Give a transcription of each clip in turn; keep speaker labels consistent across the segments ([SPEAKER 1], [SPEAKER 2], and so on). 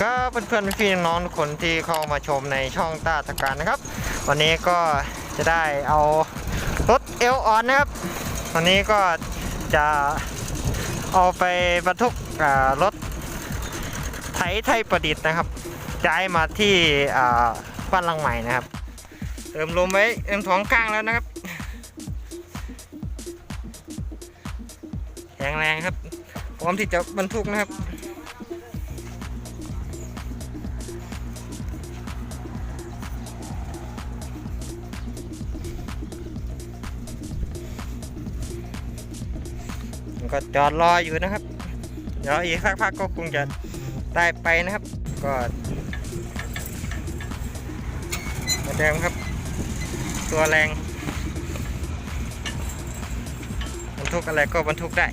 [SPEAKER 1] ครับเพื่อนๆพี่น้องทุกคนที่เข้ามาชมในช่องต้าตะการนะครับ วันนี้ก็จะได้เอารถเอลออนนะครับ วันนี้ก็จะเอาไปบรรทุกรถไถไทยประดิษฐ์นะครับย้ายมาที่บ้านลังใหม่นะครับ เติมลมไว้เติมท้องกลางแล้วนะครับแข็งแรงครับ พร้อมที่จะบรรทุกนะครับ มันก็จอดรออยู่นะครับเดี๋ยวอีกสักพักก็คงจะได้ไปนะครับ ก็มือนเดิมครับ ตัวแรงบรรทุกอะไรก็บรรทุกได้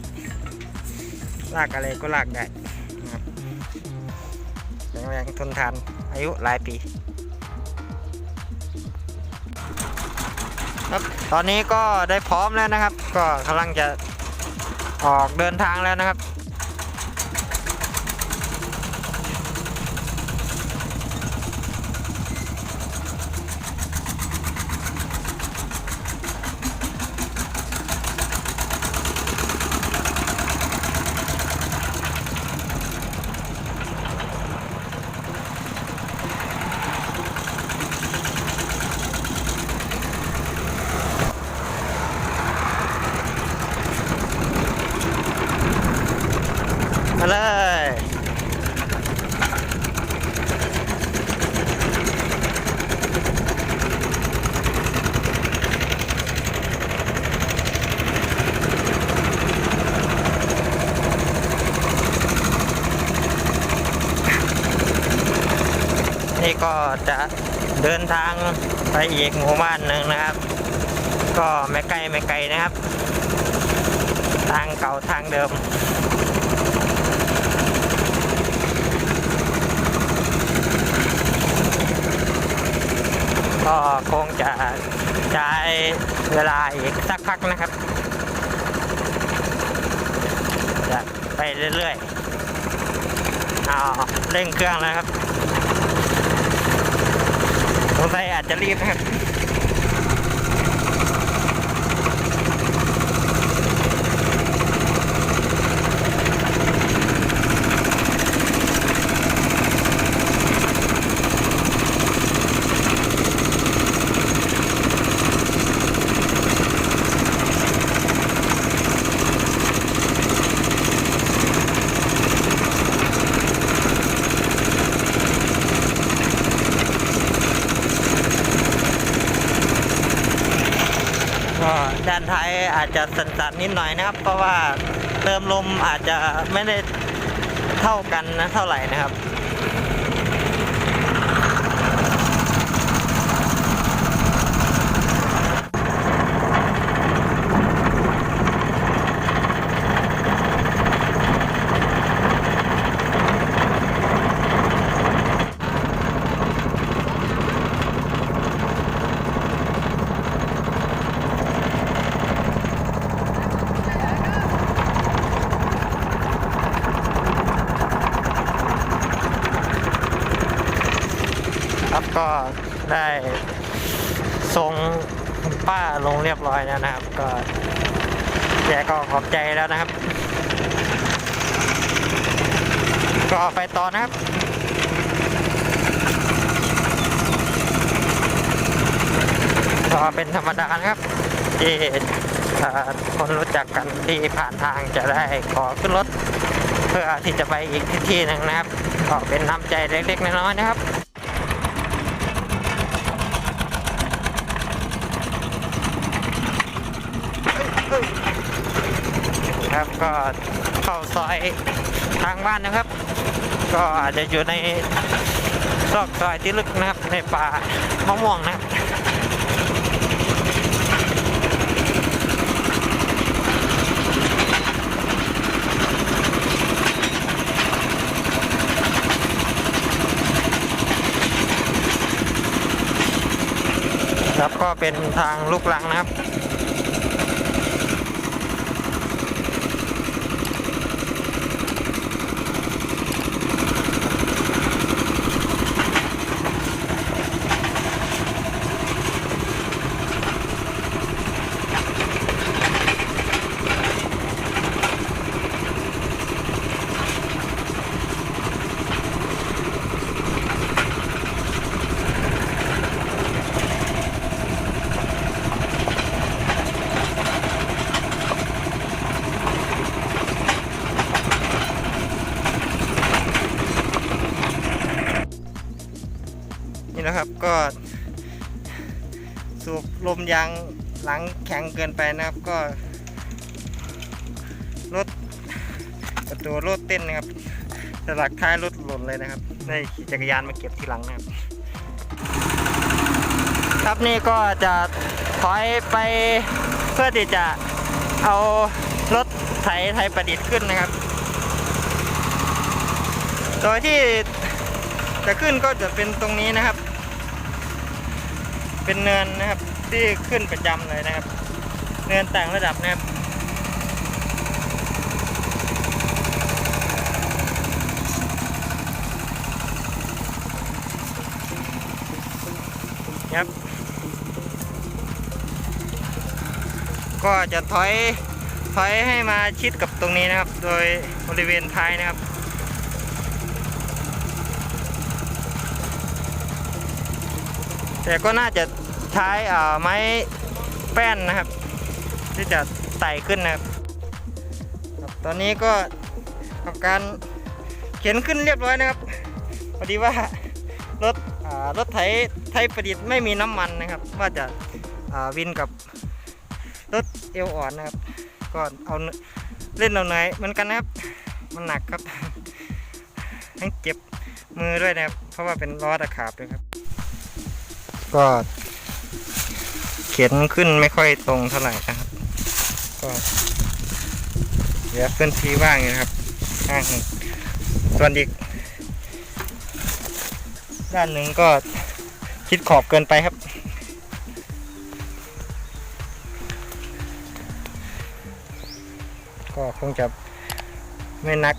[SPEAKER 1] ลากอะไรก็ลากได้นะครับแข็งแรงทนทานอายุหลายปี ครับตอนนี้ก็ได้พร้อมแล้วนะครับ ก็กำลังจะ ออกเดินทางแล้วนะครับ มาเลย นี่ก็จะเดินทางไปอีกหมู่บ้านหนึ่งนะครับ ก็ไม่ไกลไม่ไกลนะครับ ทางเก่าทางเดิมก็คงจะใช้เวลาอีกสักพักนะครับ จะไปเรื่อยๆเอาเร่งเครื่องแล้วครับ สงสัยอาจจะรีบนะครับ ก็ด้านท้ายอาจจะสั่นๆนิดหน่อยนะครับ เพราะว่าเติมลมอาจจะไม่ได้เท่ากันนะเท่าไหร่นะครับ ก็ได้ส่งป้าลงเรียบร้อยแล้วนะครับ ก็แกก็ขอบใจแล้วนะครับ ก็ไปต่อนะครับก็เป็นธรรมดานะครับ ที่ถ้าคนรู้จักกันที่ผ่านทางจะได้ขอขึ้นรถ เพื่อที่จะไปอีกที่หนึ่งนะครับ ก็เป็นน้ำใจเล็กๆน้อยๆนะครับ ครับ ก็เข้าซอยทางบ้านนะครับ ก็อาจจะอยู่ในซอกซอยที่ลึกนะครับ ในป่ามะม่วงนะครับครับก็เป็นทางลูกลังนะครับ นะครับ ก็สูบลมยางหลังแข็งเกินไปนะครับ ก็รถประตูรถเต้นนะครับสลักท้ายรถหล่นเลยนะครับได้ขี่จักรยานมาเก็บทีหลังนะครับ ครับนี่ก็จะถอยไปเพื่อที่จะเอารถไถไทยประดิษฐ์ขึ้นนะครับ โดยที่จะขึ้นก็จะเป็นตรงนี้นะครับ เป็นเนินนะครับที่ขึ้นประจำเลยนะครับ เนินต่างระดับนะครับครับ ก็จะถอยถอยให้มาชิดกับตรงนี้นะครับ โดยบริเวณท้ายนะครับ แต่ก็น่าจะใช้ไม้แป้นนะครับ ที่จะไต่ขึ้นนะครับ ตอนนี้ก็ทำการเขียนขึ้นเรียบร้อยนะครับพอดีว่ารถรถไถไทยประดิษฐ์ไม่มีน้ำมันนะครับ ว่าจะาวินกับรถเอวอ่อนนะครับก็เอาเล่นเอาไหนเหมือนกันนะครับ มันหนักครับทั้งเจ็บมือด้วยนะครับ เพราะว่าเป็นล้อตะขาบด้วยครับ ก็เขียนขึ้นไม่ค่อยตรงเท่าไหร่นะครับ ก็เหลือพื้นที่ว่างอยู่นะครับข้างส่วนอีก ด้านหนึ่งก็ชิดขอบเกินไปครับ ก็คงจะไม่นัก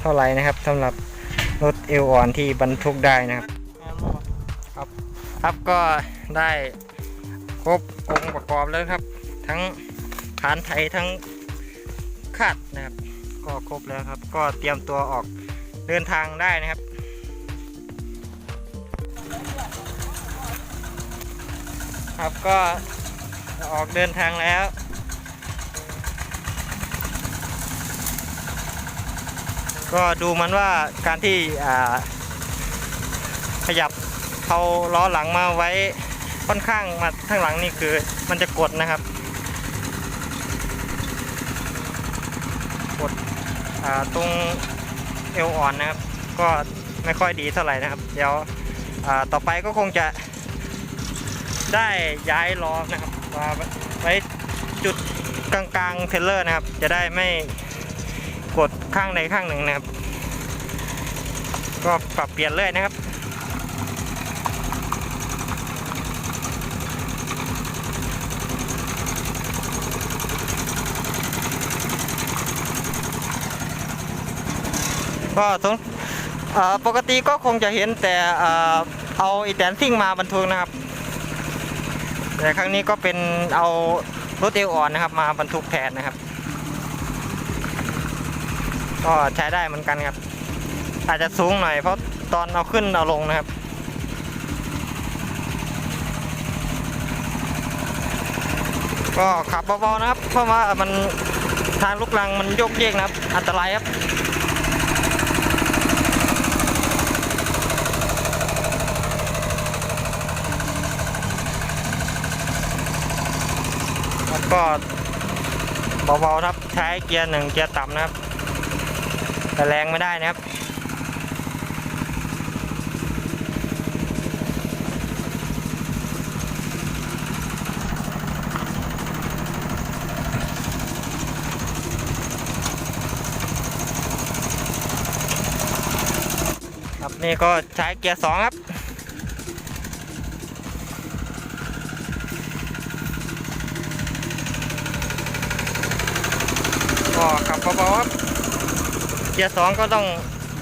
[SPEAKER 1] เท่าไหร่นะครับสำหรับรถเอวอ่อนที่บรรทุกได้นะครับ ครับก็ได้ครบองค์ประกอบแล้วครับ ทั้งฐานไทยทั้งคาดนะครับ ก็ครบแล้วครับ ก็เตรียมตัวออกเดินทางได้นะครับครับก็ออกเดินทางแล้วก็ดูมันว่าการที่ขยับ เอาล้อหลังมาไว้ค่อนข้างมาข้างหลังนี่คือมันจะกดนะครับ กดตรงเอวอ่อนนะครับ ก็ไม่ค่อยดีเท่าไหร่นะครับ เดี๋ยวต่อไปก็คงจะได้ย้ายล้อนะครับมาไว้จุดกลางๆเทรลเลอร์นะครับ จะได้ไม่กดข้างใดข้างหนึ่งนะครับ ก็ปรับเปลี่ยนเลยนะครับ ก็สงปกติก็คงจะเห็นแต่เอ่อเอาอีแตนซิ่งมาบรรทุกนะครับ แต่ครั้งนี้ก็เป็นเอารถเอวอ่อนนะครับ มาบรรทุกแทนนะครับ ก็ใช้ได้เหมือนกันครับ อาจจะสูงหน่อยเพราะตอนเอาขึ้นเอาลงนะครับก็ขับเบาๆนะครับ เพราะว่ามันทางลูกลังมันโยกเยกนะครับ อันตรายครับ แล้ว ก็เบาๆครับใช้เกียร์หนึ่งเกียร์ต่ำนะครับ แต่แรงไม่ได้นะครับครับนี่ก็ใช้เกียร์สองครับ ก็ขับเบาๆครับเกียร์สองก็ต้อง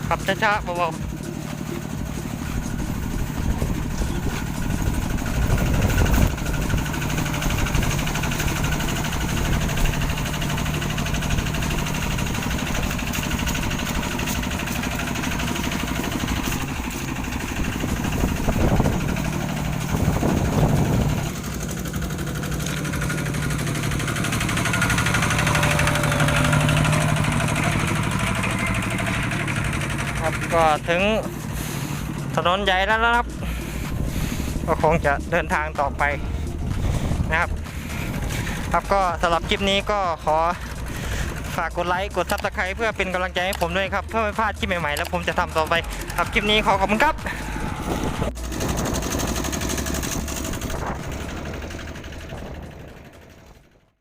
[SPEAKER 1] ขับช้าๆเบาๆ ก็ถึงถนนใหญ่แล้วนะครับ ก็คงจะเดินทางต่อไปนะครับ ครับก็สำหรับคลิปนี้ก็ขอฝากกดไลค์กดซับสไครต์เพื่อเป็นกำลังใจให้ผมด้วยครับ เพื่อไม่พลาดคลิปใหม่ๆ แล้วผมจะทำต่อไปครับคลิปนี้ขอขอบคุณครับ